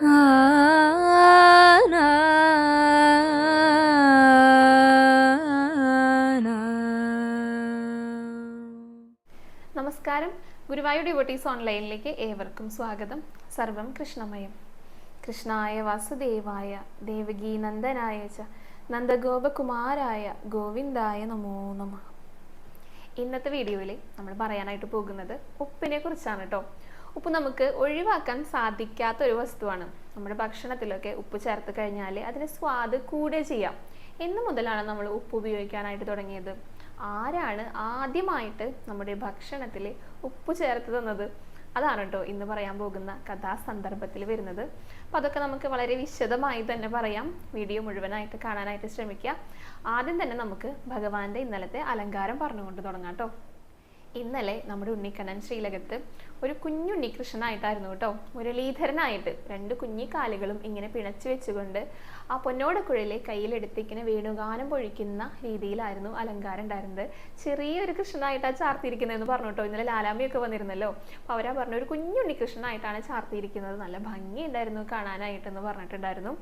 നമസ്കാരം. ഗുരുവായൂർ ഡിവോട്ടീസ് ഓൺലൈനിലേക്ക് ഏവർക്കും സ്വാഗതം. സർവം കൃഷ്ണമയം. കൃഷ്ണായ വാസുദേവായ ദേവകീ നന്ദനായ ച നന്ദഗോപകുമാരായ ഗോവിന്ദായ നമോ നമ. ഇന്നത്തെ വീഡിയോയിൽ നമ്മൾ പറയാനായിട്ട് പോകുന്നത് ഉപ്പിനെ കുറിച്ചാണ് കേട്ടോ ഉപ്പ് നമുക്ക് ഒഴിവാക്കാൻ സാധിക്കാത്ത ഒരു വസ്തുവാണ്. നമ്മുടെ ഭക്ഷണത്തിലൊക്കെ ഉപ്പ് ചേർത്ത് കഴിഞ്ഞാൽ അതിന് സ്വാദ് കൂടെ ചെയ്യാം. എന്ന് മുതലാണ് നമ്മൾ ഉപ്പ് ഉപയോഗിക്കാനായിട്ട് തുടങ്ങിയത്. ആരാണ് ആദ്യമായിട്ട് നമ്മുടെ ഭക്ഷണത്തിൽ ഉപ്പ് ചേർത്ത് തന്നത്? അതാണ് കേട്ടോ ഇന്ന് പറയാൻ പോകുന്ന കഥാസന്ദർഭത്തിൽ വരുന്നത്. അപ്പം അതൊക്കെ നമുക്ക് വളരെ വിശദമായി തന്നെ പറയാം. വീഡിയോ മുഴുവനായിട്ട് കാണാനായിട്ട് ശ്രമിക്കുക ആദ്യം തന്നെ നമുക്ക് ഭഗവാന്റെ ഇന്നലത്തെ അലങ്കാരം പറഞ്ഞുകൊണ്ട് തുടങ്ങാം കേട്ടോ ഇന്നലെ നമ്മുടെ ഉണ്ണിക്കണ്ണൻ ശ്രീലകത്ത് ഒരു കുഞ്ഞുണ്ണി കൃഷ്ണനായിട്ടായിരുന്നു കേട്ടോ. മുരളീധരനായിട്ട് രണ്ട് കുഞ്ഞി കാലുകളും ഇങ്ങനെ പിണച്ചു വെച്ചുകൊണ്ട് ആ പൊന്നോടക്കുഴലെ കയ്യിലെടുത്തിങ്ങനെ വേണുഗാനം പൊഴിക്കുന്ന രീതിയിലായിരുന്നു അലങ്കാരം ഉണ്ടായിരുന്നത്. ചെറിയൊരു കൃഷ്ണനായിട്ടാണ് ചാർത്തിയിരിക്കുന്നതെന്ന് പറഞ്ഞു കേട്ടോ. ഇന്നലെ ലാലാമിയൊക്കെ വന്നിരുന്നല്ലോ. അപ്പോൾ അവരാ പറഞ്ഞു ഒരു കുഞ്ഞുണ്ണി കൃഷ്ണനായിട്ടാണ് ചാർത്തിയിരിക്കുന്നത്. നല്ല ഭംഗിയുണ്ടായിരുന്നു കാണാനായിട്ടെന്ന് പറഞ്ഞിട്ടുണ്ടായിരുന്നു.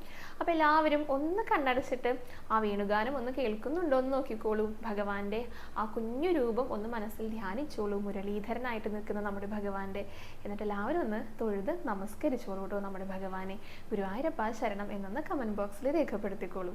അപ്പോൾ എല്ലാവരും ഒന്ന് കണ്ണടച്ചിട്ട് ആ വേണുഗാനം ഒന്ന് കേൾക്കുന്നുണ്ടോ എന്ന് നോക്കിക്കോളൂ. ഭഗവാന്റെ ആ കുഞ്ഞു രൂപം ഒന്ന് മനസ്സിൽ ധ്യാനിച്ചോളൂ. മുരളീധരനായിട്ട് നിൽക്കുന്ന നമ്മുടെ ഭഗവാന്റെ എന്നിട്ട് എല്ലാവരും ഒന്ന് തൊഴുത് നമസ്കരിച്ചോളൂ കേട്ടോ നമ്മുടെ ഭഗവാനെ. ഗുരുവായൂരപ്പ ശരണം എന്നൊന്ന് കമന്റ് ബോക്സിൽ രേഖപ്പെടുത്തിക്കോളൂ.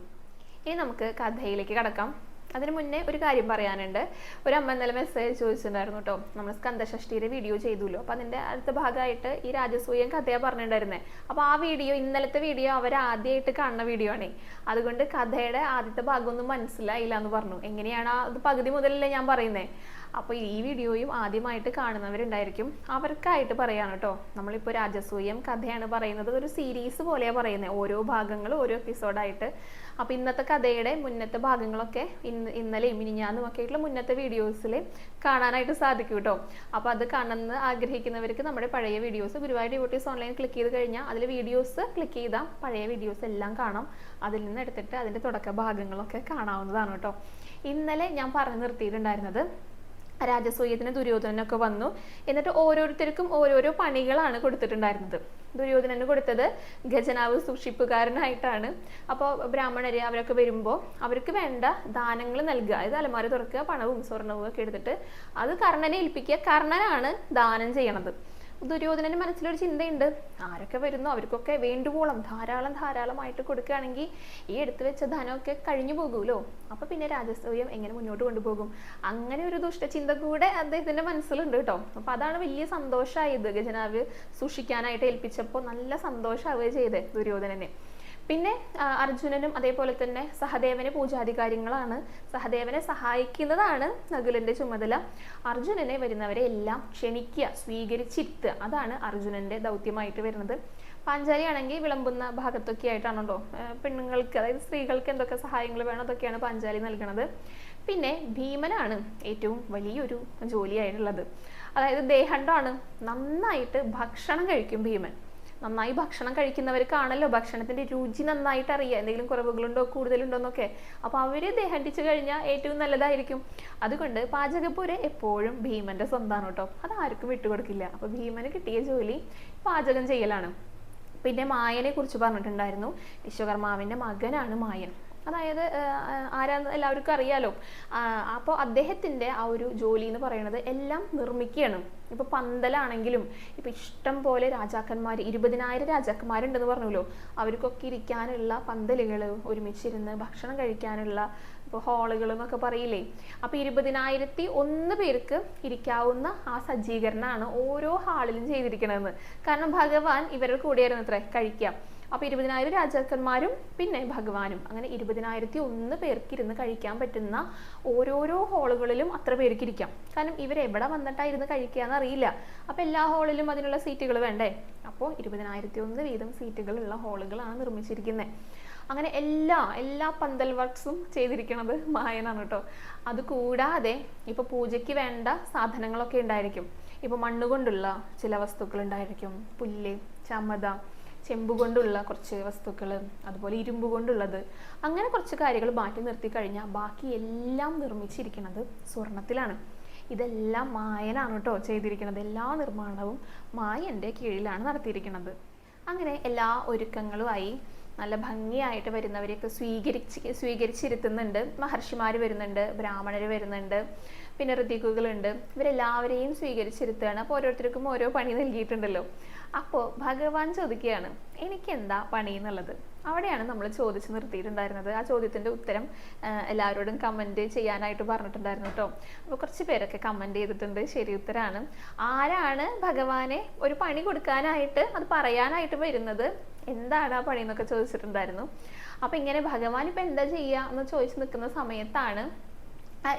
ഇനി നമുക്ക് കഥയിലേക്ക് കടക്കാം. അതിന് മുന്നേ ഒരു കാര്യം പറയാനുണ്ട്. ഒരു അമ്മ ഇന്നലെ മെസ്സേജ് ചോദിച്ചിട്ടുണ്ടായിരുന്നു കേട്ടോ. നമ്മൾ സ്കന്ദഷഷ്ടിയുടെ വീഡിയോ ചെയ്തുല്ലോ. അപ്പോൾ അതിന്റെ അടുത്ത ഭാഗമായിട്ട് ഈ രാജസൂയം കഥയാണ് പറഞ്ഞിട്ടുണ്ടായിരുന്നേ. അപ്പോൾ ആ വീഡിയോ ഇന്നലത്തെ വീഡിയോ അവർ ആദ്യമായിട്ട് കാണുന്ന വീഡിയോ ആണേ. അതുകൊണ്ട് കഥയുടെ ആദ്യത്തെ ഭാഗമൊന്നും മനസ്സിലായില്ല എന്ന് പറഞ്ഞു. എങ്ങനെയാണ് അത് പകുതി മുതലല്ലേ ഞാൻ പറയുന്നത് അപ്പോൾ ഈ വീഡിയോയും ആദ്യമായിട്ട് കാണുന്നവരുണ്ടായിരിക്കും. അവർക്കായിട്ട് പറയാണ് കേട്ടോ. നമ്മളിപ്പോൾ രാജസൂയം കഥയാണ് പറയുന്നത്. ഒരു സീരീസ് പോലെയാണ് പറയുന്നത് ഓരോ ഭാഗങ്ങളും ഓരോ എപ്പിസോഡായിട്ട് അപ്പോൾ ഇന്നത്തെ കഥയുടെ മുന്നത്തെ ഭാഗങ്ങളൊക്കെ ഇന്ന് ഇന്നലെയും മിനിഞ്ഞാന്നും ഒക്കെ ആയിട്ടുള്ള മുന്നത്തെ വീഡിയോസിൽ കാണാനായിട്ട് സാധിക്കും കേട്ടോ. അപ്പോൾ അത് കാണുന്ന ആഗ്രഹിക്കുന്നവർക്ക് നമ്മുടെ പഴയ videos Guruvayur duties online click ചെയ്ത് കഴിഞ്ഞാൽ അതിൽ വീഡിയോസ് ക്ലിക്ക് ചെയ്താൽ പഴയ വീഡിയോസ് എല്ലാം കാണാം. അതിൽ നിന്ന് എടുത്തിട്ട് അതിന്റെ തുടക്ക ഭാഗങ്ങളൊക്കെ കാണാവുന്നതാണ് കേട്ടോ. ഇന്നലെ ഞാൻ പറഞ്ഞു നിർത്തിയിട്ടുണ്ടായിരുന്നത് രാജസൂയത്തിന് ദുര്യോധനനൊക്കെ വന്നു. എന്നിട്ട് ഓരോരുത്തർക്കും ഓരോരോ പണികളാണ് കൊടുത്തിട്ടുണ്ടായിരുന്നത്. ദുര്യോധനന് കൊടുത്തത് ഖജനാവ് സൂക്ഷിപ്പുകാരനായിട്ടാണ്. അപ്പോൾ ബ്രാഹ്മണര് അവരൊക്കെ വരുമ്പോൾ അവർക്ക് വേണ്ട ദാനങ്ങൾ നൽകുക. അതായത് അലമാര തുറക്കുക പണവും സ്വർണവും ഒക്കെ എടുത്തിട്ട് അത് കർണനെ ഏൽപ്പിക്കുക. കർണനാണ് ദാനം ചെയ്യണത്. ദുര്യോധനന്റെ മനസ്സിലൊരു ചിന്തയുണ്ട്. ആരൊക്കെ വരുന്നു? അവർക്കൊക്കെ വേണ്ടുവോളം ധാരാളം ധാരാളമായിട്ട് കൊടുക്കുകയാണെങ്കിൽ ഈ എടുത്തു വെച്ച ധനമൊക്കെ കഴിഞ്ഞു പോകുമല്ലോ? അപ്പൊ പിന്നെ രാജസൂയം എങ്ങനെ മുന്നോട്ട് കൊണ്ടുപോകും? അങ്ങനെ ഒരു ദുഷ്ടചിന്ത കൂടെ അദ്ദേഹത്തിന്റെ മനസ്സിലുണ്ട് കേട്ടോ. അപ്പൊ അതാണ് വലിയ സന്തോഷമായത് ഗജനാവ് സൂക്ഷിക്കാനായിട്ട് ഏൽപ്പിച്ചപ്പോൾ നല്ല സന്തോഷമാവുക ചെയ്തേ ദുര്യോധനനെ. പിന്നെ അർജുനനും അതേപോലെ തന്നെ സഹദേവന് പൂജാധികാരികളാണ്. സഹദേവനെ സഹായിക്കുന്നതാണ് നകുലന്റെ ചുമതല. അർജുനനെ വരുന്നവരെ എല്ലാം ക്ഷണിക്കുക സ്വീകരിച്ചിരുത്തുക. അതാണ് അർജുനന്റെ ദൗത്യമായിട്ട് വരുന്നത്. പാഞ്ചാലി ആണെങ്കിൽ വിളമ്പുന്ന ഭാഗത്തൊക്കെ ആയിട്ടാണല്ലോ പെണ്ണുങ്ങൾക്ക് അതായത് സ്ത്രീകൾക്ക് എന്തൊക്കെ സഹായങ്ങൾ വേണം അതൊക്കെയാണ് പാഞ്ചാലി നൽകുന്നത് പിന്നെ ഭീമനാണ് ഏറ്റവും വലിയൊരു ജോലിയായിട്ടുള്ളത്. അതായത് ദേഹണ്ടാണ് നന്നായിട്ട് ഭക്ഷണം കഴിക്കും ഭീമൻ. നന്നായി ഭക്ഷണം കഴിക്കുന്നവർക്കാണല്ലോ ഭക്ഷണത്തിന്റെ രുചി നന്നായിട്ട് അറിയുക എന്തെങ്കിലും കുറവുകളുണ്ടോ കൂടുതലുണ്ടോ എന്നൊക്കെ. അപ്പൊ അവർ ദഹണ്ടിച്ചു കഴിഞ്ഞാൽ ഏറ്റവും നല്ലതായിരിക്കും. അതുകൊണ്ട് പാചകപ്പുര എപ്പോഴും ഭീമന്റെ സ്വന്തമാണ് കേട്ടോ. അത് ആർക്കും വിട്ടുകൊടുക്കില്ല അപ്പൊ ഭീമന് കിട്ടിയ ജോലി പാചകം ചെയ്യലാണ്. പിന്നെ മായനെ കുറിച്ച് പറഞ്ഞിട്ടുണ്ടായിരുന്നു. വിശ്വകർമാവിന്റെ മകനാണ് മായൻ. അതായത് ആരാന്ന് എല്ലാവർക്കും അറിയാലോ. അപ്പോൾ അദ്ദേഹത്തിന്റെ ആ ഒരു ജോലി എന്ന് പറയുന്നത് എല്ലാം നിർമ്മിക്കുകയാണ്. ഇപ്പോൾ പന്തലാണെങ്കിലും ഇപ്പം ഇഷ്ടം പോലെ രാജാക്കന്മാർ ഇരുപതിനായിരം രാജാക്കന്മാരുണ്ടെന്ന് പറഞ്ഞല്ലോ. അവർക്കൊക്കെ ഇരിക്കാനുള്ള പന്തലുകൾ ഒരുമിച്ചിരുന്ന് ഭക്ഷണം കഴിക്കാനുള്ള ഇപ്പോൾ ഹാളുകൾ എന്നൊക്കെ പറയില്ലേ. അപ്പോൾ ഇരുപതിനായിരത്തി ഒന്ന് പേർക്ക് ഇരിക്കാവുന്ന ആ സജ്ജീകരണമാണ് ഓരോ ഹാളിലും ചെയ്തിരിക്കണമെന്ന് കാരണം ഭഗവാൻ ഇവരുടെ കൂടെയായിരുന്നു അത്ര കഴിക്കാം. അപ്പോൾ ഇരുപതിനായിരം രാജാക്കന്മാരും പിന്നെ ഭഗവാനും. അങ്ങനെ ഇരുപതിനായിരത്തി ഒന്ന് പേർക്ക് ഇരുന്ന് കഴിക്കാൻ പറ്റുന്ന ഓരോരോ ഹോളുകളിലും അത്ര പേർക്ക് ഇരിക്കാം. കാരണം ഇവർ എവിടെ വന്നിട്ടാണ് ഇരുന്ന് കഴിക്കുകയെന്ന് അറിയില്ല. അപ്പോൾ എല്ലാ ഹോളിലും അതിനുള്ള സീറ്റുകൾ വേണ്ടേ? അപ്പോൾ ഇരുപതിനായിരത്തി ഒന്ന് വീതം സീറ്റുകളുള്ള ഹോളുകളാണ് നിർമ്മിച്ചിരിക്കുന്നത് അങ്ങനെ എല്ലാ എല്ലാ പന്തൽ വർക്ക്സും ചെയ്തിരിക്കുന്നത് മായനാണ് കേട്ടോ. അത് കൂടാതെ ഇപ്പോൾ പൂജയ്ക്ക് വേണ്ട സാധനങ്ങളൊക്കെ ഉണ്ടായിരിക്കും. ഇപ്പോൾ മണ്ണുകൊണ്ടുള്ള ചില വസ്തുക്കൾ ഉണ്ടായിരിക്കും. പുല്ല് ചമത ചെമ്പ് കൊണ്ടുള്ള കുറച്ച് വസ്തുക്കൾ അതുപോലെ ഇരുമ്പ് കൊണ്ടുള്ളത് അങ്ങനെ കുറച്ച് കാര്യങ്ങൾ മാറ്റി നിർത്തി കഴിഞ്ഞാൽ ബാക്കി എല്ലാം നിർമ്മിച്ചിരിക്കുന്നത് സ്വർണത്തിലാണ്. ഇതെല്ലാം മായനാണ് കേട്ടോ ചെയ്തിരിക്കുന്നത്. എല്ലാ നിർമ്മാണവും മായന്റെ കീഴിലാണ് നടത്തിയിരിക്കുന്നത്. അങ്ങനെ എല്ലാ ഒരുക്കങ്ങളുമായി നല്ല ഭംഗിയായിട്ട് വരുന്നവരെയൊക്കെ സ്വീകരിച്ച് സ്വീകരിച്ചിരുത്തുന്നുണ്ട്. മഹർഷിമാർ വരുന്നുണ്ട് ബ്രാഹ്മണർ വരുന്നുണ്ട് പിന്നെ ഋതികുകളുണ്ട് ഇവരെല്ലാവരെയും സ്വീകരിച്ചിരുത്തുകയാണ്. അപ്പോൾ ഓരോരുത്തർക്കും ഓരോ പണി നൽകിയിട്ടുണ്ടല്ലോ. അപ്പോൾ ഭഗവാൻ ചോദിക്കുകയാണ് എനിക്ക് എന്താ പണി എന്നുള്ളത്? അവിടെയാണ് നമ്മൾ ചോദിച്ചു നിർത്തിയിട്ടുണ്ടായിരുന്നത്. ആ ചോദ്യത്തിന്റെ ഉത്തരം എല്ലാവരോടും കമന്റ് ചെയ്യാനായിട്ട് പറഞ്ഞിട്ടുണ്ടായിരുന്നു കേട്ടോ. അപ്പോൾ കുറച്ച് പേരൊക്കെ കമന്റ് ചെയ്തിട്ടുണ്ട്. ശരി ഉത്തരാണ്. ആരാണ് ഭഗവാനെ ഒരു പണി കൊടുക്കാനായിട്ട് അത് പറയാനായിട്ട് വരുന്നത്? എന്താണ് ആ പണി എന്നൊക്കെ ചോദിച്ചിട്ടുണ്ടായിരുന്നു. അപ്പോൾ ഇങ്ങനെ ഭഗവാൻ ഇപ്പം എന്താ ചെയ്യുക എന്ന് ചോദിച്ചു നിൽക്കുന്ന സമയത്താണ്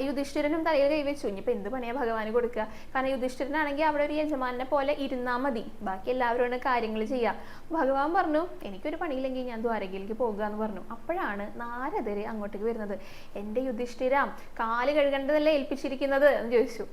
യുധിഷ്ഠിരനും തലയിൽ കൈവച്ചു ഇനിയിപ്പോൾ എന്ത് പണിയാ ഭഗവാന് കൊടുക്കുക? കാരണം യുധിഷ്ഠിരനാണെങ്കിൽ അവിടെ ഒരു യജമാനെ പോലെ ഇരുന്നാൽ മതി. ബാക്കി എല്ലാവരോടും കാര്യങ്ങൾ ചെയ്യാം. ഭഗവാൻ പറഞ്ഞു എനിക്കൊരു പണിയില്ലെങ്കിൽ ഞാൻ ദ്വാരകയിലേക്ക് പോകുക എന്ന് പറഞ്ഞു. അപ്പോഴാണ് നാരദര് അങ്ങോട്ടേക്ക് വരുന്നത്. എന്റെ യുധിഷ്ഠിരാം കാൽ കഴുകേണ്ടതല്ലേ ഏൽപ്പിച്ചിരിക്കുന്നത്? എന്ന് ചോദിച്ചു.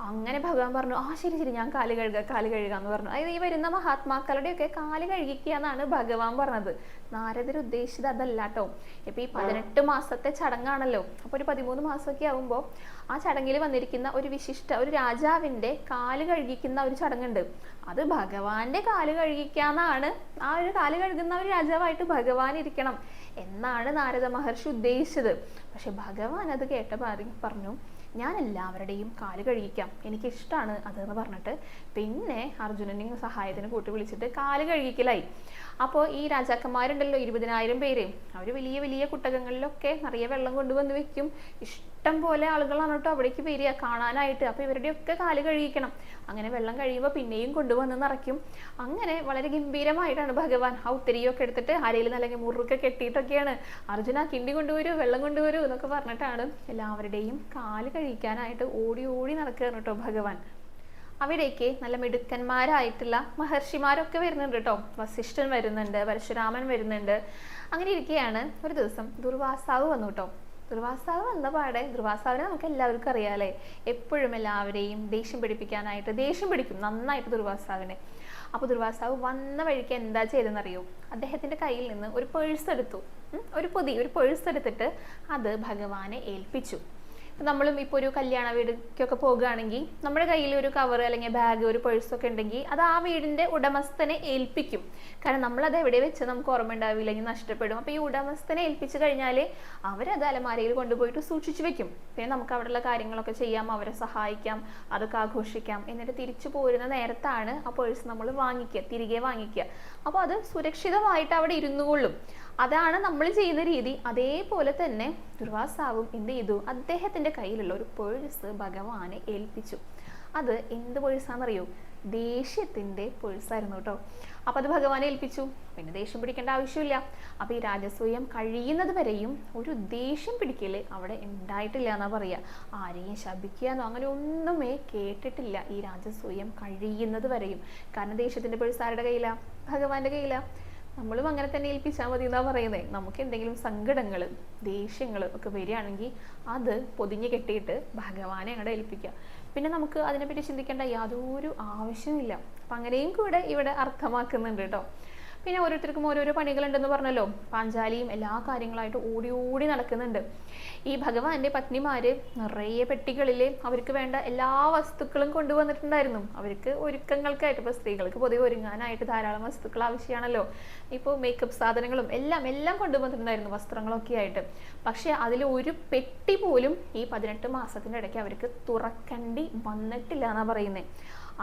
അങ്ങനെ ഭഗവാൻ പറഞ്ഞു ആ ശരി ശരി ഞാൻ കാൽ കഴുകുക കാൽ കഴുകുക എന്ന് പറഞ്ഞു. അതായത് ഈ വരുന്ന മഹാത്മാക്കളുടെയൊക്കെ കാൽ കഴുകിക്കുക എന്നാണ് ഭഗവാൻ പറഞ്ഞത്. നാരദർ ഉദ്ദേശിച്ചത് അതല്ല കേട്ടോ ഇപ്പൊ ഈ പതിനെട്ട് മാസത്തെ ചടങ്ങാണല്ലോ. അപ്പൊ ഒരു പതിമൂന്ന് മാസമൊക്കെ ആകുമ്പോൾ ആ ചടങ്ങിൽ വന്നിരിക്കുന്ന ഒരു വിശിഷ്ട ഒരു രാജാവിന്റെ കാൽ കഴുകിക്കുന്ന ഒരു ചടങ്ങുണ്ട്. അത് ഭഗവാന്റെ കാൽ കഴുകിക്കാന്നാണ് ആ ഒരു കാൽ കഴുകുന്ന ഒരു രാജാവായിട്ട് ഭഗവാൻ ഇരിക്കണം എന്നാണ് നാരദ മഹർഷി ഉദ്ദേശിച്ചത്. പക്ഷെ ഭഗവാൻ അത് കേട്ട പാറി- പറഞ്ഞു ഞാൻ എല്ലാവരുടെയും കാൽ കഴുകിക്കാം. എനിക്ക് എനിക്കിഷ്ടമാണ് അതെന്ന് പറഞ്ഞിട്ട് പിന്നെ അർജുനനെയും സഹായത്തിന് കൂട്ടി വിളിച്ചിട്ട് കാൽ കഴുകിക്കലായി. അപ്പോൾ ഈ രാജാക്കന്മാരുണ്ടല്ലോ ഇരുപതിനായിരം പേര്. അവർ വലിയ വലിയ കുട്ടകങ്ങളിലൊക്കെ നിറയെ വെള്ളം കൊണ്ടുവന്ന് വെക്കും. ഇഷ്ടം പോലെ ആളുകളാണ് കേട്ടോ അവിടേക്ക് വരിക കാണാനായിട്ട്. അപ്പോൾ ഇവരുടെയൊക്കെ കാൽ കഴുകിക്കണം. അങ്ങനെ വെള്ളം കഴിയുമ്പോൾ പിന്നെയും കൊണ്ടുവന്ന് നിറയ്ക്കും. അങ്ങനെ വളരെ ഗംഭീരമായിട്ടാണ് ഭഗവാൻ ആ ഉത്തരിയൊക്കെ എടുത്തിട്ട് അരയിൽ അല്ലെങ്കിൽ മുറുക്കെ കെട്ടിയിട്ടൊക്കെയാണ്. അർജുന കിണ്ടി കൊണ്ടുവരൂ വെള്ളം കൊണ്ടുവരൂ എന്നൊക്കെ പറഞ്ഞിട്ടാണ് എല്ലാവരുടെയും കാൽ കഴിക്കാനായിട്ട് ഓടി ഓടി നടക്കുകയാണ് കേട്ടോ ഭഗവാൻ. അവിടേക്ക് നല്ല മിടുക്കന്മാരായിട്ടുള്ള മഹർഷിമാരൊക്കെ വരുന്നുണ്ട് കേട്ടോ. വസിഷ്ഠൻ വരുന്നുണ്ട് പരശുരാമൻ വരുന്നുണ്ട്. അങ്ങനെ ഇരിക്കുകയാണ് ഒരു ദിവസം ദുർവാസാവ് വന്നു കേട്ടോ. ദുർവാസാവ് വന്ന പാടെ ദുർവാസാവിനെ നമുക്ക് എല്ലാവർക്കും അറിയാലേ എപ്പോഴും എല്ലാവരെയും ദേഷ്യം പിടിപ്പിക്കാനായിട്ട് ദേഷ്യം പിടിക്കും നന്നായിട്ട് ദുർവാസാവിനെ അപ്പോൾ ദുർവാസാവ് വന്ന വഴിക്ക് എന്താ ചെയ്തെന്നറിയോ അദ്ദേഹത്തിന്റെ കയ്യിൽ നിന്ന് ഒരു പേഴ്സ് എടുത്തു. ഒരു പൊതി ഒരു പേഴ്സ് എടുത്തിട്ട് അത് ഭഗവാനെ ഏൽപ്പിച്ചു. നമ്മളും ഇപ്പോൾ ഒരു കല്യാണ വീടിക്കൊക്കെ പോകുകയാണെങ്കിൽ നമ്മുടെ കയ്യിൽ ഒരു കവർ അല്ലെങ്കിൽ ബാഗ് ഒരു പേഴ്സ് ഒക്കെ ഉണ്ടെങ്കിൽ അത് ആ വീടിന്റെ ഉടമസ്ഥനെ ഏൽപ്പിക്കും. കാരണം നമ്മളത് എവിടെ വെച്ച് നമുക്ക് ഓർമ്മ ഉണ്ടാവില്ലെങ്കിൽ നഷ്ടപ്പെടും. അപ്പോൾ ഈ ഉടമസ്ഥനെ ഏൽപ്പിച്ചു കഴിഞ്ഞാൽ അവരത് അലമാരയിൽ കൊണ്ടുപോയിട്ട് സൂക്ഷിച്ചു വെക്കും. പിന്നെ നമുക്ക് അവിടെയുള്ള കാര്യങ്ങളൊക്കെ ചെയ്യാം അവരെ സഹായിക്കാം അതൊക്കെ ആഘോഷിക്കാം. എന്നിട്ട് തിരിച്ചു പോരുന്ന നേരത്താണ് ആ പേഴ്സ് നമ്മൾ വാങ്ങിക്കുക തിരികെ വാങ്ങിക്കുക. അപ്പോൾ അത് സുരക്ഷിതമായിട്ട് അവിടെ ഇരുന്നുകൊള്ളും. അതാണ് നമ്മൾ ചെയ്യുന്ന രീതി. അതേപോലെ തന്നെ ദുർവാസാവും എന്ത് ചെയ്തു? അദ്ദേഹത്തിന്റെ കയ്യിലുള്ള ഒരു പേഴ്സ് ഭഗവാനെ ഏൽപ്പിച്ചു. അത് എന്ത് പേഴ്സാണെന്നറിയോ ദേഷ്യത്തിന്റെ പേഴ്സായിരുന്നു കേട്ടോ. അപ്പൊ അത് ഭഗവാനെ ഏൽപ്പിച്ചു. പിന്നെ ദേഷ്യം പിടിക്കേണ്ട ആവശ്യമില്ല. അപ്പൊ ഈ രാജസൂയം കഴിയുന്നത് വരെയും ഒരു ദേഷ്യം പിടിക്കൽ അവിടെ ഉണ്ടായിട്ടില്ല എന്നാ പറയാ ആരെയും ശപിക്കാന്നോ അങ്ങനെ ഒന്നുമേ കേട്ടിട്ടില്ല ഈ രാജസൂയം കഴിയുന്നത് വരെയും. കാരണം ദേഷ്യത്തിന്റെ പേഴ്സ് ആരുടെ കയ്യിലാ? ഭഗവാന്റെ കയ്യിലാ. നമ്മളും അങ്ങനെ തന്നെ ഏൽപ്പിച്ചാൽ മതി എന്നാ പറയുന്നത് നമുക്ക് എന്തെങ്കിലും സങ്കടങ്ങൾ ദേഷ്യങ്ങൾ ഒക്കെ വരികയാണെങ്കിൽ അത് പൊതിഞ്ഞ് കെട്ടിയിട്ട് ഭഗവാനെ അങ്ങോട്ട് ഏൽപ്പിക്കുക. പിന്നെ നമുക്ക് അതിനെപ്പറ്റി ചിന്തിക്കേണ്ട യാതൊരു ആവശ്യമില്ല അപ്പം അങ്ങനെയും കൂടെ ഇവിടെ അർത്ഥമാക്കുന്നുണ്ട് കേട്ടോ. പിന്നെ ഓരോരുത്തർക്കും ഓരോരോ പണികളുണ്ടെന്ന് പറഞ്ഞല്ലോ. പാഞ്ചാലിയും എല്ലാ കാര്യങ്ങളായിട്ട് ഓടി ഓടി നടക്കുന്നുണ്ട്. ഈ ഭഗവാന്റെ പത്നിമാര് നിറയെ പെട്ടികളിൽ അവർക്ക് വേണ്ട എല്ലാ വസ്തുക്കളും കൊണ്ടുവന്നിട്ടുണ്ടായിരുന്നു. അവർക്ക് ഒരുക്കങ്ങൾക്കായിട്ട് ഇപ്പോൾ സ്ത്രീകൾക്ക് പൊതുവെ ഒരുങ്ങാനായിട്ട് ധാരാളം വസ്തുക്കൾ ആവശ്യമാണല്ലോ. ഇപ്പോൾ മേക്കപ്പ് സാധനങ്ങളും എല്ലാം എല്ലാം കൊണ്ടുവന്നിട്ടുണ്ടായിരുന്നു വസ്ത്രങ്ങളൊക്കെ ആയിട്ട്. പക്ഷെ അതിൽ ഒരു പെട്ടി പോലും ഈ പതിനെട്ട് മാസത്തിന്റെ ഇടയ്ക്ക് അവർക്ക് തുറക്കേണ്ടി വന്നിട്ടില്ല എന്നാ പറയുന്നത്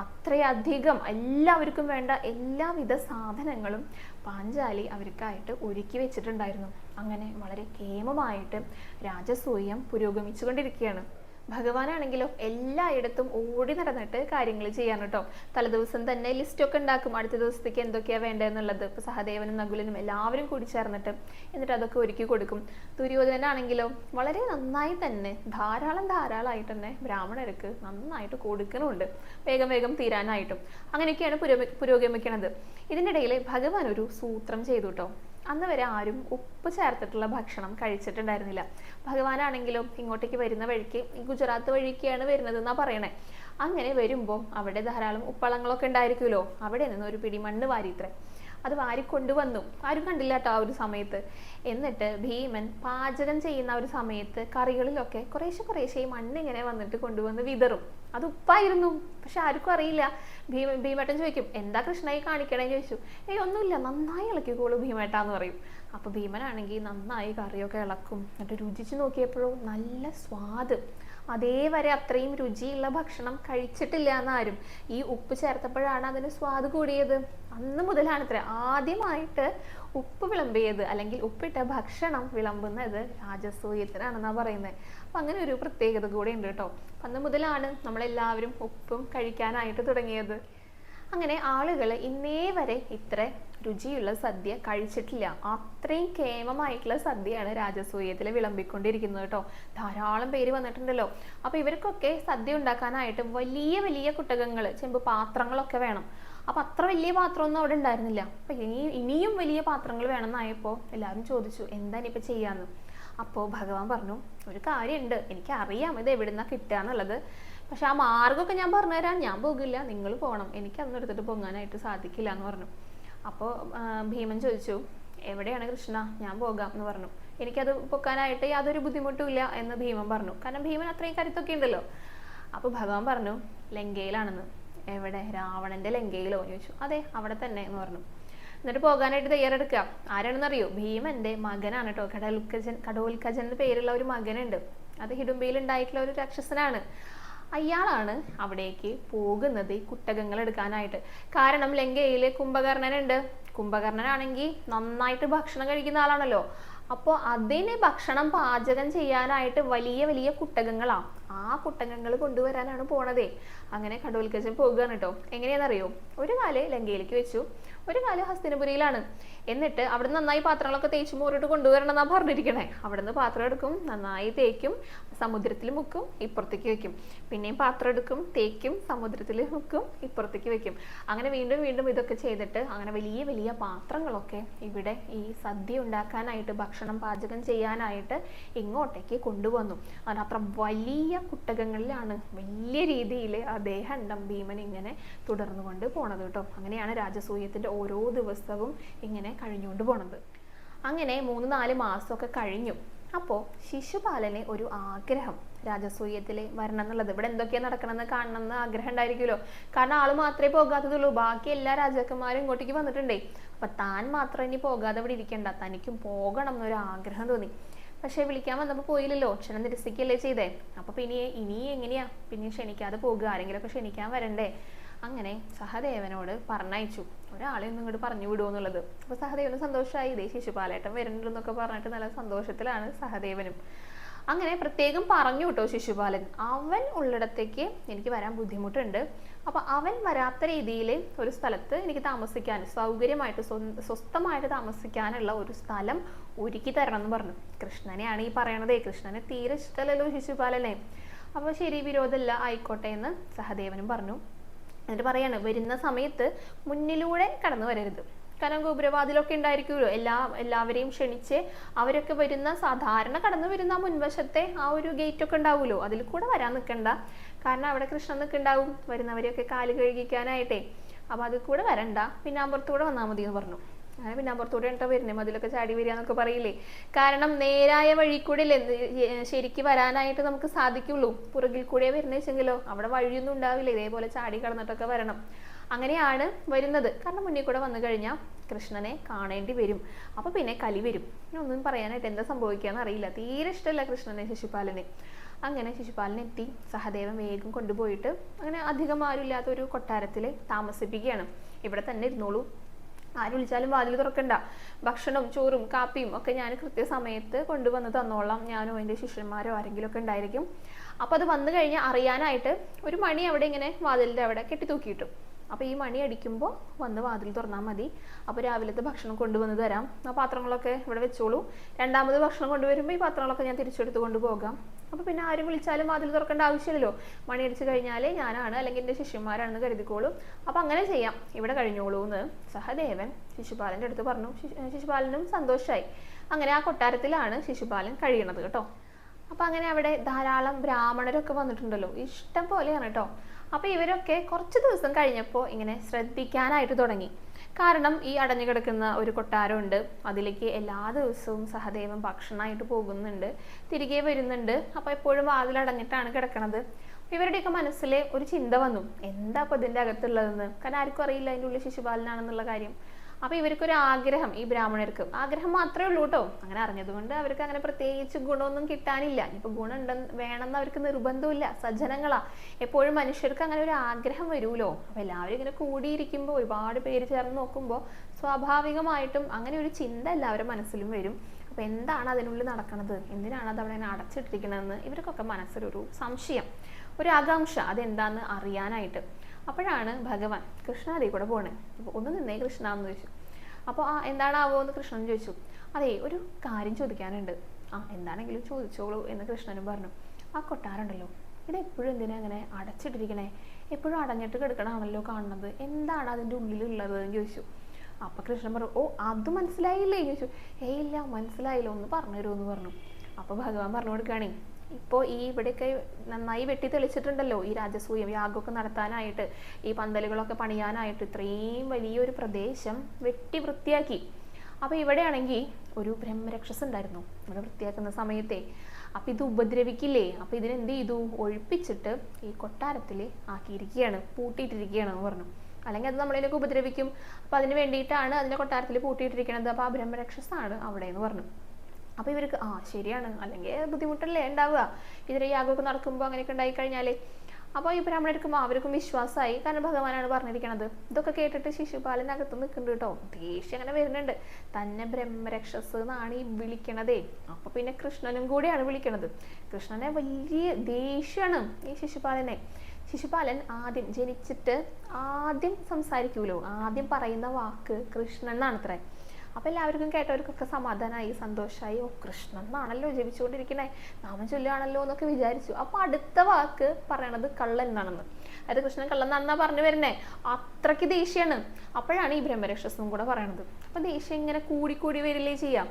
അത്രയധികം എല്ലാവർക്കും വേണ്ട എല്ലാവിധ സാധനങ്ങളും പാഞ്ചാലി അവർക്കായിട്ട് ഒരുക്കി വെച്ചിട്ടുണ്ടായിരുന്നു. അങ്ങനെ വളരെ കേമമായിട്ട് രാജസൂയം പുരോഗമിച്ചുകൊണ്ടിരിക്കുകയാണ്. ഭഗവാനാണെങ്കിലോ എല്ലായിടത്തും ഓടി നടന്നിട്ട് കാര്യങ്ങൾ ചെയ്യാൻ കേട്ടോ. തലേദിവസം തന്നെ ലിസ്റ്റൊക്കെ ഉണ്ടാക്കും. അടുത്ത ദിവസത്തേക്ക് എന്തൊക്കെയാ വേണ്ടതെന്നുള്ളത് ഇപ്പൊ സഹദേവനും നകുലനും എല്ലാവരും കൂടി ചേർന്നിട്ട് എന്നിട്ട് അതൊക്കെ ഒരുക്കി കൊടുക്കും. ദുര്യോധനാണെങ്കിലോ വളരെ നന്നായി തന്നെ ധാരാളം ധാരാളമായിട്ട് തന്നെ ബ്രാഹ്മണർക്ക് നന്നായിട്ട് കൊടുക്കണമുണ്ട്. വേഗം വേഗം തീരാനായിട്ടും. അങ്ങനെയൊക്കെയാണ് പുരോഗമിക്കുന്നത് ഇതിനിടയിൽ ഭഗവാൻ ഒരു സൂത്രം ചെയ്തു കേട്ടോ. അന്ന് വരെ ആരും ഉപ്പ് ചേർത്തിട്ടുള്ള ഭക്ഷണം കഴിച്ചിട്ടുണ്ടായിരുന്നില്ല. ഭഗവാനാണെങ്കിലും ഇങ്ങോട്ടേക്ക് വരുന്ന വഴിക്ക് ഗുജറാത്ത് വഴിക്കാണ് വരുന്നതെന്നാണ് പറയണേ. അങ്ങനെ വരുമ്പോൾ അവിടെ ധാരാളം ഉപ്പളങ്ങളൊക്കെ ഉണ്ടായിരിക്കുമല്ലോ. അവിടെ നിന്ന് ഒരു പിടി മണ്ണ് വാരിത്രേ അത് വാരിക്കൊണ്ടുവന്നു ആരും കണ്ടില്ല കേട്ടോ ആ ഒരു സമയത്ത്. എന്നിട്ട് ഭീമൻ പാചകം ചെയ്യുന്ന ഒരു സമയത്ത് കറികളിലൊക്കെ കുറേശ്ശെ കുറേശ്ശെ ഈ മണ്ണ് ഇങ്ങനെ വന്നിട്ട് കൊണ്ടുവന്ന് വിതറും. അത് ഉപ്പായിരുന്നു. പക്ഷെ ആർക്കും അറിയില്ല. ഭീമൻ ഭീമേട്ടൻ ചോദിക്കും എന്താ കൃഷ്ണയെ കാണിക്കണേന്ന് ചോദിച്ചു. ഏയ് ഒന്നുമില്ല നന്നായി ഇളക്കിക്കോളൂ ഭീമേട്ടാന്ന് പറയും. അപ്പൊ ഭീമനാണെങ്കിൽ നന്നായി കറിയൊക്കെ ഇളക്കും. എന്നിട്ട് രുചിച്ച് നോക്കിയപ്പോഴും നല്ല സ്വാദ്. അതേവരെ അത്രയും രുചിയുള്ള ഭക്ഷണം കഴിച്ചിട്ടില്ല എന്നാരും. ഈ ഉപ്പ് ചേർത്തപ്പോഴാണ് അതിന് സ്വാദ് കൂടിയത്. അന്ന് മുതലാണ് ഇത്ര ആദ്യമായിട്ട് ഉപ്പ് വിളമ്പിയത് അല്ലെങ്കിൽ ഉപ്പിട്ട ഭക്ഷണം വിളമ്പുന്നത് രാജസൂയത്തിനാണെന്നാ പറയുന്നത് അപ്പൊ അങ്ങനെ ഒരു പ്രത്യേകത കൂടെ ഉണ്ട് കേട്ടോ. അന്ന് മുതലാണ് നമ്മളെല്ലാവരും ഉപ്പും കഴിക്കാനായിട്ട് തുടങ്ങിയത്. അങ്ങനെ ആളുകൾ ഇന്നേ വരെ ഇത്ര രുചിയുള്ള സദ്യ കഴിച്ചിട്ടില്ല. അത്രയും കേമമായിട്ടുള്ള സദ്യയാണ് രാജസൂയത്തിൽ വിളമ്പിക്കൊണ്ടിരിക്കുന്നത് കേട്ടോ. ധാരാളം പേര് വന്നിട്ടുണ്ടല്ലോ. അപ്പോൾ ഇവർക്കൊക്കെ സദ്യ ഉണ്ടാക്കാനായിട്ട് വലിയ വലിയ കുട്ടകങ്ങൾ ചെമ്പ് പാത്രങ്ങളൊക്കെ വേണം. അപ്പൊ അത്ര വലിയ പാത്രമൊന്നും അവിടെ ഉണ്ടായിരുന്നില്ല. അപ്പൊ ഇനി ഇനിയും വലിയ പാത്രങ്ങൾ വേണമെന്നായപ്പോൾ എല്ലാവരും ചോദിച്ചു എന്താ ഇനിയിപ്പോ ചെയ്യാന്ന്? അപ്പോൾ ഭഗവാൻ പറഞ്ഞു ഒരു കാര്യമുണ്ട്. എനിക്കറിയാം ഇത് എവിടുന്നാ കിട്ടുക എന്നുള്ളത്. പക്ഷെ ആ മാർഗമൊക്കെ ഞാൻ പറഞ്ഞുതരാം. ഞാൻ പോകില്ല. നിങ്ങൾ പോകണം. എനിക്ക് അന്ന് എടുത്തിട്ട് പൊങ്ങാനായിട്ട് സാധിക്കില്ല എന്ന് പറഞ്ഞു. അപ്പോൾ ഭീമൻ ചോദിച്ചു എവിടെയാണ് കൃഷ്ണ? ഞാൻ പോകാം എന്ന് പറഞ്ഞു. എനിക്കത് പൊക്കാനായിട്ട് യാതൊരു ബുദ്ധിമുട്ടും ഇല്ല എന്ന് ഭീമൻ പറഞ്ഞു. കാരണം ഭീമൻ അത്രയും കരുത്തൊക്കെ ഉണ്ടല്ലോ. അപ്പോൾ ഭഗവാൻ പറഞ്ഞു ലങ്കയിലാണെന്ന്. എവിടെ? രാവണന്റെ ലങ്കയിലോ? എന്ന് ചോദിച്ചു. അതെ അവിടെ തന്നെ എന്ന് പറഞ്ഞു. എന്നിട്ട് പോകാനായിട്ട് തയ്യാറെടുക്കുക. ആരാണെന്നറിയോ? ഭീമന്റെ മകനാണ് കേട്ടോ. കടോൽക്കജൻ കടോൽക്കജൻ എന്ന് പേരുള്ള ഒരു മകനുണ്ട്. അത് ഹിഡുംബിയിൽ ഉണ്ടായിട്ടുള്ള ഒരു രാക്ഷസനാണ്. അയാളാണ് അവിടേക്ക് പോകുന്നത് കുട്ടകങ്ങൾ എടുക്കാനായിട്ട്. കാരണം ലങ്കയിൽ കുംഭകർണനുണ്ട്. കുംഭകർണനാണെങ്കിൽ നന്നായിട്ട് ഭക്ഷണം കഴിക്കുന്ന ആളാണല്ലോ. അപ്പോൾ അതിന് ഭക്ഷണം പാചകം ചെയ്യാനായിട്ട് വലിയ വലിയ കുട്ടകങ്ങളാ. ആ കുട്ടകങ്ങൾ കൊണ്ടുവരാനാണ് പോണതേ. അങ്ങനെ കടോൽക്കജൻ പോകുകയാണ് കേട്ടോ. എങ്ങനെയാണെന്നറിയോ? ഒരു കാൽ ലങ്കയിലേക്ക് വെച്ചു. ഒരു കാൽ ഹസ്തിനപുരിയിലാണ്. എന്നിട്ട് അവിടെ നന്നായി പാത്രങ്ങളൊക്കെ തേച്ച് മോറിട്ട് കൊണ്ടുവരണം എന്നാ പറഞ്ഞിരിക്കണേ. അവിടുന്ന് പാത്രം എടുക്കും നന്നായി തേക്കും സമുദ്രത്തിൽ മുക്കും ഇപ്പുറത്തേക്ക് വെക്കും. പിന്നെയും പാത്രം എടുക്കും തേക്കും സമുദ്രത്തിൽ മുക്കും ഇപ്പുറത്തേക്ക് വെക്കും. അങ്ങനെ വീണ്ടും വീണ്ടും ഇതൊക്കെ ചെയ്തിട്ട് അങ്ങനെ വലിയ വലിയ പാത്രങ്ങളൊക്കെ ഇവിടെ ഈ സദ്യ ഉണ്ടാക്കാനായിട്ട് ഭക്ഷണം പാചകം ചെയ്യാനായിട്ട് ഇങ്ങോട്ടേക്ക് കൊണ്ടുവന്നു. അതിനത്ര അത്ര വലിയ കുട്ടകങ്ങളിലാണ് വലിയ രീതിയിൽ അദ്ദേഹം ഭീമൻ ഇങ്ങനെ തുടർന്നു കൊണ്ട് പോണത് കേട്ടോ. അങ്ങനെയാണ് രാജസൂയത്തിന്റെ ഓരോ ദിവസവും ഇങ്ങനെ കഴിഞ്ഞുകൊണ്ട് പോണത്. അങ്ങനെ മൂന്ന് നാല് മാസമൊക്കെ കഴിഞ്ഞു. അപ്പോൾ ശിശുപാലന് ഒരു ആഗ്രഹം രാജസൂയത്തിൽ വരണം എന്നുള്ളത്. ഇവിടെ എന്തൊക്കെയാണ് നടക്കണമെന്ന് കാണണം എന്ന് ആഗ്രഹം ഉണ്ടായിരിക്കുമല്ലോ. കാരണം ആൾ മാത്രമേ പോകാത്തതുള്ളൂ. ബാക്കി എല്ലാ രാജാക്കന്മാരും ഇങ്ങോട്ടേക്ക് വന്നിട്ടുണ്ടേ. അപ്പൊ താൻ മാത്രം ഇനി പോകാതെ ഇവിടെ ഇരിക്കണ്ട. തനിക്കും പോകണം എന്നൊരു ആഗ്രഹം തോന്നി. പക്ഷെ വിളിക്കാൻ വന്നപ്പോൾ പോയില്ലല്ലോ. ക്ഷണം നിരസിക്കല്ലേ ചെയ്തേ. അപ്പൊ പിന്നെ ഇനി എങ്ങനെയാ? പിന്നെ ക്ഷണിക്കാതെ പോകുക. ആരെങ്കിലുമൊക്കെ ക്ഷണിക്കാൻ വരണ്ടേ? അങ്ങനെ സഹദേവനോട് പറഞ്ഞയച്ചു. ഒരാളെ ഒന്നും ഇങ്ങോട്ട് പറഞ്ഞു വിടുമോ എന്നുള്ളത്. അപ്പൊ സഹദേവന് സന്തോഷമായി ഇതേ ശിശുപാലേട്ടൻ വരുന്നുണ്ടെന്നൊക്കെ പറഞ്ഞിട്ട് നല്ല സന്തോഷത്തിലാണ് സഹദേവനും. അങ്ങനെ പ്രത്യേകം പറഞ്ഞു കേട്ടോ ശിശുപാലൻ. അവൻ ഉള്ളിടത്തേക്ക് എനിക്ക് വരാൻ ബുദ്ധിമുട്ടുണ്ട്. അപ്പൊ അവൻ വരാത്ത രീതിയിൽ ഒരു സ്ഥലത്ത് എനിക്ക് താമസിക്കാൻ സൗകര്യമായിട്ട് സ്വ- സ്വസ്ഥമായിട്ട് താമസിക്കാനുള്ള ഒരു സ്ഥലം ഒരുക്കി തരണം എന്ന് പറഞ്ഞു. കൃഷ്ണനെയാണ് ഈ പറയണതേ. കൃഷ്ണനെ തീരെ ഇഷ്ടമല്ലല്ലോ ശിശുപാലനെ. അപ്പൊ ശരി വിരോധമില്ല ആയിക്കോട്ടെ എന്ന് സഹദേവനും പറഞ്ഞു. എന്നിട്ട് പറയാണ് വരുന്ന സമയത്ത് മുന്നിലൂടെ കടന്നു വരരുത്. കാരണം ഗോപുരവാതിലൊക്കെ ഉണ്ടായിരിക്കുമല്ലോ. എല്ലാ എല്ലാവരെയും ക്ഷണിച്ച് അവരൊക്കെ വരുന്ന സാധാരണ കടന്നു വരുന്ന മുൻവശത്തെ ആ ഒരു ഗേറ്റ് ഒക്കെ ഉണ്ടാവുമല്ലോ. അതിൽ കൂടെ വരാൻ നിൽക്കണ്ട. കാരണം അവിടെ കൃഷ്ണൻ നിൽക്കുന്നുണ്ടാവും വരുന്നവരെയൊക്കെ കാൽ കഴുകിക്കാനായിട്ടേ. അപ്പൊ അതിൽ കൂടെ വരണ്ട. പിന്നാമ്പുറത്തൂടെ വന്നാൽ മതി എന്ന് പറഞ്ഞു. അങ്ങനെ പിന്നാമ്പുറത്തൂടെ ഉണ്ടോ വരുന്നത് മതിലൊക്കെ ചാടി വരിക എന്നൊക്കെ പറയില്ലേ. കാരണം നേരായ വഴി കൂടെ ശരിക്ക് വരാനായിട്ട് നമുക്ക് സാധിക്കുള്ളൂ. പുറകിൽ കൂടെ വരുന്നേച്ചെങ്കിലോ അവിടെ വഴിയൊന്നും ഉണ്ടാവില്ല. ഇതേപോലെ ചാടി കടന്നിട്ടൊക്കെ വരണം. അങ്ങനെയാണ് വരുന്നത്. കാരണം മുന്നിൽ കൂടെ വന്നു കഴിഞ്ഞാൽ കൃഷ്ണനെ കാണേണ്ടി വരും. അപ്പൊ പിന്നെ കലി വരും. ഒന്നും പറയാനായിട്ട് എന്താ സംഭവിക്കാന്ന് അറിയില്ല. തീരെ ഇഷ്ടമല്ല കൃഷ്ണനെ ശിശുപാലനെ. അങ്ങനെ ശിശുപാലൻ എത്തി. സഹദേവൻ വേഗം കൊണ്ടുപോയിട്ട് അങ്ങനെ അധികം ആരുമില്ലാത്ത ഒരു കൊട്ടാരത്തിൽ താമസിപ്പിക്കുകയാണ്. ഇവിടെ തന്നെ ഇരുന്നോളൂ. ആര് വിളിച്ചാലും വാതിൽ തുറക്കണ്ട. ഭക്ഷണവും ചോറും കാപ്പിയും ഒക്കെ ഞാൻ കൃത്യസമയത്ത് കൊണ്ടുവന്ന് തന്നോളാം. ഞാനോ എന്റെ ശിഷ്യന്മാരോ ആരെങ്കിലും ഒക്കെ ഉണ്ടായിരിക്കും. അപ്പോൾ അത് വന്നു കഴിഞ്ഞാൽ അറിയാനായിട്ട് ഒരു മണി അവിടെ ഇങ്ങനെ വാതിലിന്റെ അവിടെ കെട്ടി തൂക്കിയിട്ടു അപ്പോൾ ഈ മണി അടിക്കുമ്പോൾ വന്ന് വാതിൽ തുറന്നാൽ മതി. അപ്പോൾ രാവിലത്തെ ഭക്ഷണം കൊണ്ടുവന്ന് തരാം. ആ പാത്രങ്ങളൊക്കെ ഇവിടെ വെച്ചോളൂ. രണ്ടാമത് ഭക്ഷണം കൊണ്ടുവരുമ്പോൾ ഈ പാത്രങ്ങളൊക്കെ ഞാൻ തിരിച്ചെടുത്ത് കൊണ്ടുപോകാം. അപ്പോൾ പിന്നെ ആരും വിളിച്ചാലും വാതിൽ തുറക്കേണ്ട ആവശ്യമില്ലല്ലോ. മണി അടിച്ച് കഴിഞ്ഞാൽ ഞാനാണ് അല്ലെങ്കിൽ എന്റെ ശിഷ്യന്മാരാണെന്ന് കരുതിക്കോളൂ. അപ്പോൾ അങ്ങനെ ചെയ്യാം. ഇവിടെ കഴിഞ്ഞോളൂ എന്ന് സഹദേവൻ ശിശുപാലന്റെ അടുത്ത് പറഞ്ഞു. ശിശുപാലനും സന്തോഷമായി അങ്ങനെ ആ കൊട്ടാരത്തിലാണ് ശിശുപാലൻ കഴിയണത് കേട്ടോ. അപ്പൊ അങ്ങനെ അവിടെ ധാരാളം ബ്രാഹ്മണരൊക്കെ വന്നിട്ടുണ്ടല്ലോ. ഇഷ്ടം പോലെയാണ് കേട്ടോ. അപ്പൊ ഇവരൊക്കെ കുറച്ച് ദിവസം കഴിഞ്ഞപ്പോൾ ഇങ്ങനെ ശ്രദ്ധിക്കാനായിട്ട് തുടങ്ങി. കാരണം ഈ അടഞ്ഞു കിടക്കുന്ന ഒരു കൊട്ടാരമുണ്ട്. അതിലേക്ക് എല്ലാ ദിവസവും സഹദേവൻ ഭക്ഷണമായിട്ട് പോകുന്നുണ്ട്. തിരികെ വരുന്നുണ്ട്. അപ്പോൾ എപ്പോഴും വാതിലടഞ്ഞിട്ടാണ് കിടക്കണത്. ഇവരുടെയൊക്കെ മനസ്സിൽ ഒരു ചിന്ത വന്നു. എന്താ അപ്പോൾ ഇതിന്റെ അകത്തുള്ളതെന്ന്? കാരണം ആർക്കും അറിയില്ല അതിന്റെ ഉള്ളിൽ ശിശുപാലനാണെന്നുള്ള കാര്യം. അപ്പോൾ ഇവർക്കൊരു ആഗ്രഹം ഈ ബ്രാഹ്മണർക്ക്. ആഗ്രഹം മാത്രമേ ഉള്ളൂ കേട്ടോ അങ്ങനെ അറിഞ്ഞതുകൊണ്ട് അവർക്ക് അങ്ങനെ പ്രത്യേകിച്ച് ഗുണമൊന്നും കിട്ടാനില്ല. ഇപ്പോൾ ഗുണം ഉണ്ടെന്ന് വേണമെന്ന് അവർക്ക് നിർബന്ധമില്ല. സജ്ജനങ്ങളാ. എപ്പോഴും മനുഷ്യർക്ക് അങ്ങനെ ഒരു ആഗ്രഹം വരുമല്ലോ അപ്പോൾ എല്ലാവരും ഇങ്ങനെ കൂടിയിരിക്കുമ്പോൾ ഒരുപാട് പേര് ചേർന്ന് നോക്കുമ്പോൾ സ്വാഭാവികമായിട്ടും അങ്ങനെ ഒരു ചിന്ത എല്ലാവരുടെ മനസ്സിലും വരും. അപ്പോൾ എന്താണ് അതിനുള്ളിൽ നടക്കുന്നത് എന്തിനാണ് അത് അവിടെ അടച്ചിട്ടിരിക്കണതെന്ന് ഇവർക്കൊക്കെ മനസ്സിലൊരു സംശയം. ഒരു ആകാംക്ഷ. അതെന്താണെന്ന് അറിയാനായിട്ട്. അപ്പോഴാണ് ഭഗവാൻ കൃഷ്ണാദേ കൂടെ പോണേ. അപ്പോൾ ഒന്ന് നിന്നേ കൃഷ്ണ എന്ന് ചോദിച്ചു. അപ്പോൾ ആ എന്താണാവോ എന്ന് കൃഷ്ണൻ ചോദിച്ചു. അതെ ഒരു കാര്യം ചോദിക്കാനുണ്ട്. ആ എന്താണെങ്കിലും ചോദിച്ചോളൂ എന്ന് കൃഷ്ണനും പറഞ്ഞു. ആ കൊട്ടാരുണ്ടല്ലോ ഇത് എപ്പോഴും എന്തിനാ അങ്ങനെ അടച്ചിട്ടിരിക്കണേ? എപ്പോഴും അടഞ്ഞിട്ട് കിടക്കണമാണല്ലോ കാണുന്നത്. എന്താണ് അതിന്റെ ഉള്ളിലുള്ളത് എന്ന് ചോദിച്ചു. അപ്പൊ കൃഷ്ണൻ പറഞ്ഞു ഓ അത് മനസ്സിലായില്ലേ? ചോദിച്ചു. ഏയ് ഇല്ല മനസ്സിലായില്ല. ഒന്ന് പറഞ്ഞു തരുമോ? എന്ന് പറഞ്ഞു. അപ്പോൾ ഭഗവാൻ പറഞ്ഞു കൊടുക്കുകയാണേ ഇപ്പോൾ ഈ ഇവിടെയൊക്കെ നന്നായി വെട്ടി തെളിച്ചിട്ടുണ്ടല്ലോ ഈ രാജസൂയം യാഗമൊക്കെ നടത്താനായിട്ട് ഈ പന്തലുകളൊക്കെ പണിയാനായിട്ട് ഇത്രയും വലിയൊരു പ്രദേശം വെട്ടി വൃത്തിയാക്കി. അപ്പോൾ ഇവിടെയാണെങ്കിൽ ഒരു ബ്രഹ്മരക്ഷസ് ഉണ്ടായിരുന്നു ഇവിടെ വൃത്തിയാക്കുന്ന സമയത്തെ. അപ്പം ഇത് ഉപദ്രവിക്കില്ലേ? അപ്പം ഇതിനെന്ത് ചെയ്തു? ഒഴിപ്പിച്ചിട്ട് ഈ കൊട്ടാരത്തിൽ ആക്കിയിരിക്കുകയാണ് പൂട്ടിയിട്ടിരിക്കുകയാണ് എന്ന് പറഞ്ഞു. അല്ലെങ്കിൽ അത് നമ്മളിലേക്ക് ഉപദ്രവിക്കും. അപ്പം അതിന് വേണ്ടിയിട്ടാണ് അതിനെ കൊട്ടാരത്തിൽ പൂട്ടിയിട്ടിരിക്കുന്നത് അപ്പോൾ ആ ബ്രഹ്മരക്ഷസാണ് അവിടെ എന്ന് പറഞ്ഞു. അപ്പോൾ ഇവർക്ക് ആ ശരിയാണ്. അല്ലെങ്കിൽ ബുദ്ധിമുട്ടല്ലേ ഉണ്ടാവുക. ഇതിലെ യാഗമൊക്കെ നടക്കുമ്പോൾ അങ്ങനെയൊക്കെ ഉണ്ടായി കഴിഞ്ഞാൽ അപ്പോൾ ഈ ബ്രാഹ്മണർക്കും അവർക്കും വിശ്വാസമായി കാരണം ഭഗവാനാണ് പറഞ്ഞിരിക്കണത്. ഇതൊക്കെ കേട്ടിട്ട് ശിശുപാലൻ അകത്ത് നിൽക്കുന്നുണ്ട് കേട്ടോ. ദേഷ്യം അങ്ങനെ വരുന്നുണ്ട്. തന്നെ ബ്രഹ്മരക്ഷസ് എന്നാണ് ഈ വിളിക്കണതേ. അപ്പൊ പിന്നെ കൃഷ്ണനും കൂടെയാണ് വിളിക്കണത്. കൃഷ്ണനെ വലിയ ദേഷ്യമാണ് ഈ ശിശുപാലനെ. ശിശുപാലൻ ആദ്യം ജനിച്ചിട്ട് ആദ്യം സംസാരിക്കൂലോ? ആദ്യം പറയുന്ന വാക്ക് കൃഷ്ണൻ എന്നാണ് അത്രേ അപ്പൊ എല്ലാവർക്കും കേട്ടവർക്കൊക്കെ സമാധാനമായി സന്തോഷമായി ഓ കൃഷ്ണൻ എന്നാണല്ലോ ജപിച്ചുകൊണ്ടിരിക്കണേ നാമം ചൊല്ലുകയാണല്ലോ എന്നൊക്കെ വിചാരിച്ചു. അപ്പോൾ അടുത്ത വാക്ക് പറയണത് കള്ളൻ എന്നാണെന്ന്. അതായത് കൃഷ്ണൻ കള്ളൻ എന്നാണെന്നാ പറഞ്ഞു വരുന്നേ? അത്രയ്ക്ക് ദേഷ്യമാണ്. അപ്പോഴാണ് ഈ ബ്രഹ്മരക്ഷസും കൂടെ പറയണത്. അപ്പോൾ ദേഷ്യം ഇങ്ങനെ കൂടി കൂടി വരില്ലേ ചെയ്യാം.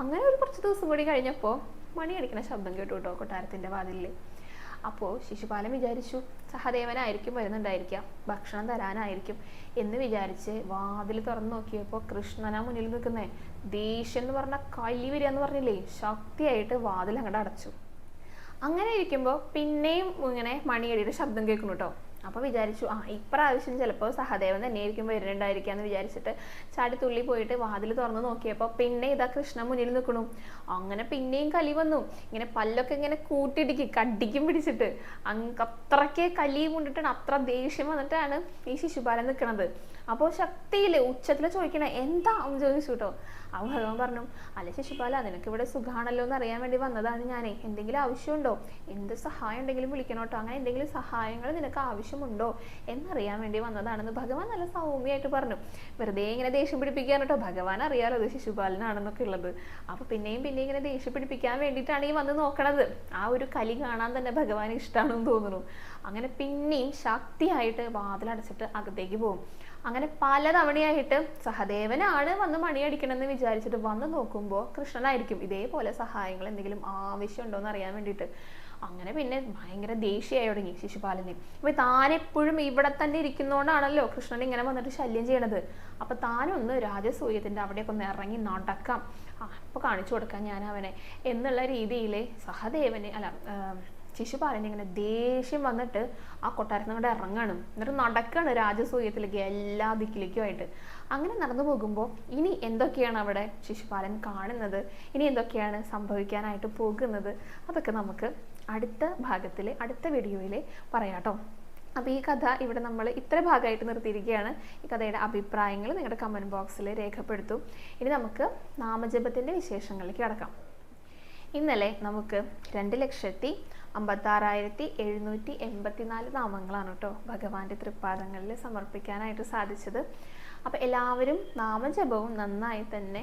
അങ്ങനെ ഒരു കുറച്ച് ദിവസം കൂടി കഴിഞ്ഞപ്പോൾ മണി അടിക്കുന്ന ശബ്ദം കേട്ടു കേട്ടോ കൊട്ടാരത്തിന്റെ വാതിലിൽ അപ്പോൾ ശിശുപാലൻ വിചാരിച്ചു. സഹദേവനായിരിക്കും വരുന്നുണ്ടായിരിക്കാം ഭക്ഷണം തരാനായിരിക്കും എന്ന് വിചാരിച്ച് വാതിൽ തുറന്നു നോക്കിയപ്പോൾ കൃഷ്ണനാ മുന്നിൽ നിൽക്കുന്നേ. ദേഷ്യം എന്ന് പറഞ്ഞ കലി എന്ന് പറഞ്ഞില്ലേ? ശക്തിയായിട്ട് വാതിൽ അങ്ങോട്ട് അടച്ചു. അങ്ങനെ ഇരിക്കുമ്പോൾ പിന്നെയും ഇങ്ങനെ മണിയടിയുടെ ശബ്ദം കേൾക്കുന്നു കേട്ടോ അപ്പോൾ വിചാരിച്ചു ആ ഇപ്രാവശ്യം ചിലപ്പോൾ സഹദേവൻ തന്നെയായിരിക്കും വരുന്നുണ്ടായിരിക്കുക എന്ന് വിചാരിച്ചിട്ട് ചാടി തുള്ളി പോയിട്ട് വാതിൽ തുറന്നു നോക്കിയപ്പോൾ പിന്നെ ഇതാ കൃഷ്ണൻ മുന്നിൽ നിൽക്കണു. അങ്ങനെ പിന്നെയും കലി വന്നു. ഇങ്ങനെ പല്ലൊക്കെ ഇങ്ങനെ കൂട്ടിയിടിക്കും കടിക്കും പിടിച്ചിട്ട്. അങ്ങ് അത്രയ്ക്ക് കലി കൊണ്ടിട്ടാണ് അത്ര ദേഷ്യം വന്നിട്ടാണ് ഈ ശിശുപാലൻ നിൽക്കണത്. അപ്പോൾ ശക്തിയിൽ ഉച്ചത്തിൽ ചോദിക്കണ എന്താ? ചോദിച്ചു കേട്ടോ അവൻ ഭഗവാൻ പറഞ്ഞു അല്ല ശിശുപാല നിനക്ക് ഇവിടെ സുഖാണല്ലോ എന്ന് അറിയാൻ വേണ്ടി വന്നതാണ് ഞാൻ എന്തെങ്കിലും ആവശ്യമുണ്ടോ? എന്ത് സഹായം ഉണ്ടെങ്കിലും വിളിക്കണോട്ടോ. അങ്ങനെ എന്തെങ്കിലും സഹായങ്ങൾ നിനക്ക് ആവശ്യമുണ്ടോ എന്നറിയാൻ വേണ്ടി വന്നതാണെന്ന് ഭഗവാൻ നല്ല സൗമ്യമായിട്ട് പറഞ്ഞു. വെറുതെ ഇങ്ങനെ ദേഷ്യം പിടിപ്പിക്കാൻ കേട്ടോ. ഭഗവാൻ അറിയാലോ അത് ശിശുപാലനാണെന്നൊക്കെ ഉള്ളത്. അപ്പൊ പിന്നെയും പിന്നെ ഇങ്ങനെ ദേഷ്യം പിടിപ്പിക്കാൻ വേണ്ടിയിട്ടാണ് ഈ വന്ന് നോക്കണത്. ആ ഒരു കലി കാണാൻ തന്നെ ഭഗവാൻ ഇഷ്ടമാണെന്ന് തോന്നുന്നു. അങ്ങനെ പിന്നെയും ശക്തിയായിട്ട് വാതിലടച്ചിട്ട് അകത്തേക്ക് പോകും. അങ്ങനെ പല തവണയായിട്ട് സഹദേവനാണ് വന്ന് മണിയടിക്കണമെന്ന് വിചാരിച്ചിട്ട് വന്ന് നോക്കുമ്പോൾ കൃഷ്ണനായിരിക്കും ഇതേപോലെ സഹായങ്ങൾ എന്തെങ്കിലും ആവശ്യമുണ്ടോ എന്ന് അറിയാൻ വേണ്ടിയിട്ട്. അങ്ങനെ പിന്നെ ഭയങ്കര ദേഷ്യമായി തുടങ്ങി ശിശുപാലന്. അപ്പൊ താനെപ്പോഴും ഇവിടെ തന്നെ ഇരിക്കുന്നോണ്ടാണല്ലോ കൃഷ്ണൻ ഇങ്ങനെ വന്നിട്ട് ശല്യം ചെയ്യണത്. അപ്പൊ താനൊന്ന് രാജസൂയത്തിന്റെ അവിടെയൊക്കെ ഒന്ന് ഇറങ്ങി നടക്കാം. അപ്പോൾ അപ്പൊ കാണിച്ചു കൊടുക്കാം ഞാൻ അവനെ. എന്നുള്ള രീതിയിൽ സഹദേവനെ അല്ല ശിശുപാലൻ ഇങ്ങനെ ദേഷ്യം വന്നിട്ട് ആ കൊട്ടാരത്തിന് അങ്ങോട്ട് ഇറങ്ങണം. എന്നിട്ട് നടക്കണം രാജസൂയത്തിലേക്ക് എല്ലാ ദിക്കിലേക്കുമായിട്ട്. അങ്ങനെ നടന്നു പോകുമ്പോൾ ഇനി എന്തൊക്കെയാണ് അവിടെ ശിശുപാലൻ കാണുന്നത്? ഇനി എന്തൊക്കെയാണ് സംഭവിക്കാനായിട്ട് പോകുന്നത്? അതൊക്കെ നമുക്ക് അടുത്ത ഭാഗത്തിൽ അടുത്ത വീഡിയോയിൽ പറയാട്ടോ അപ്പോൾ ഈ കഥ ഇവിടെ നമ്മൾ ഇത്ര ഭാഗമായിട്ട് നിർത്തിയിരിക്കുകയാണ്. ഈ കഥയുടെ അഭിപ്രായങ്ങൾ നിങ്ങളുടെ കമന്റ് ബോക്സിൽ രേഖപ്പെടുത്തും. ഇനി നമുക്ക് നാമജപത്തിന്റെ വിശേഷങ്ങളിലേക്ക് കടക്കാം. ഇന്നലെ നമുക്ക് രണ്ട് ലക്ഷത്തി അമ്പത്താറായിരത്തി എഴുന്നൂറ്റി എൺപത്തിനാല് നാമങ്ങളാണ് കേട്ടോ ഭഗവാന്റെ തൃപ്പാദങ്ങളിൽ സമർപ്പിക്കാനായിട്ട് സാധിച്ചത്. അപ്പോൾ എല്ലാവരും നാമജപവും നന്നായി തന്നെ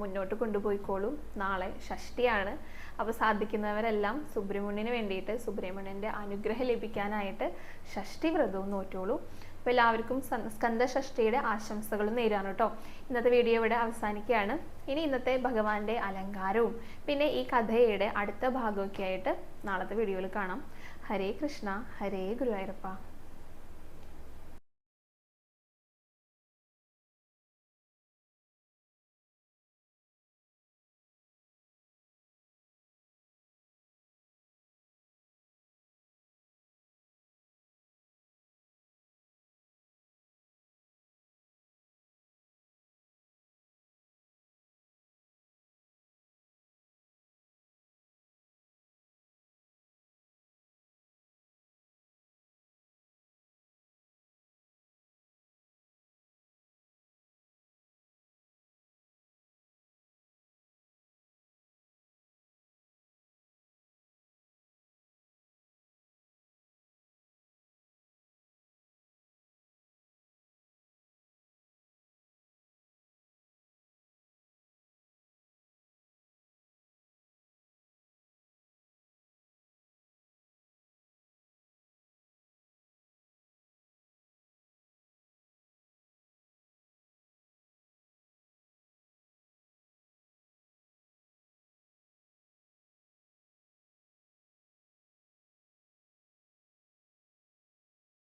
മുന്നോട്ട് കൊണ്ടുപോയിക്കോളും. നാളെ ഷഷ്ടിയാണ്. അപ്പോൾ സാധിക്കുന്നവരെല്ലാം സുബ്രഹ്മണ്യന് വേണ്ടിയിട്ട് സുബ്രഹ്മണ്യന്റെ അനുഗ്രഹം ലഭിക്കാനായിട്ട് ഷഷ്ടി വ്രതവും നോറ്റോളൂ. അപ്പോൾ എല്ലാവർക്കും സ്കന്ദ ഷഷ്ടിയുടെ ആശംസകളും നേരാണ് കേട്ടോ. ഇന്നത്തെ വീഡിയോ ഇവിടെ അവസാനിക്കുകയാണ്. ഇനി ഇന്നത്തെ ഭഗവാന്റെ അലങ്കാരവും പിന്നെ ഈ കഥയുടെ അടുത്ത ഭാഗമൊക്കെ ആയിട്ട് നാളത്തെ വീഡിയോയിൽ കാണാം. ഹരേ കൃഷ്ണ ഹരേ ഗുരുവായൂരപ്പ.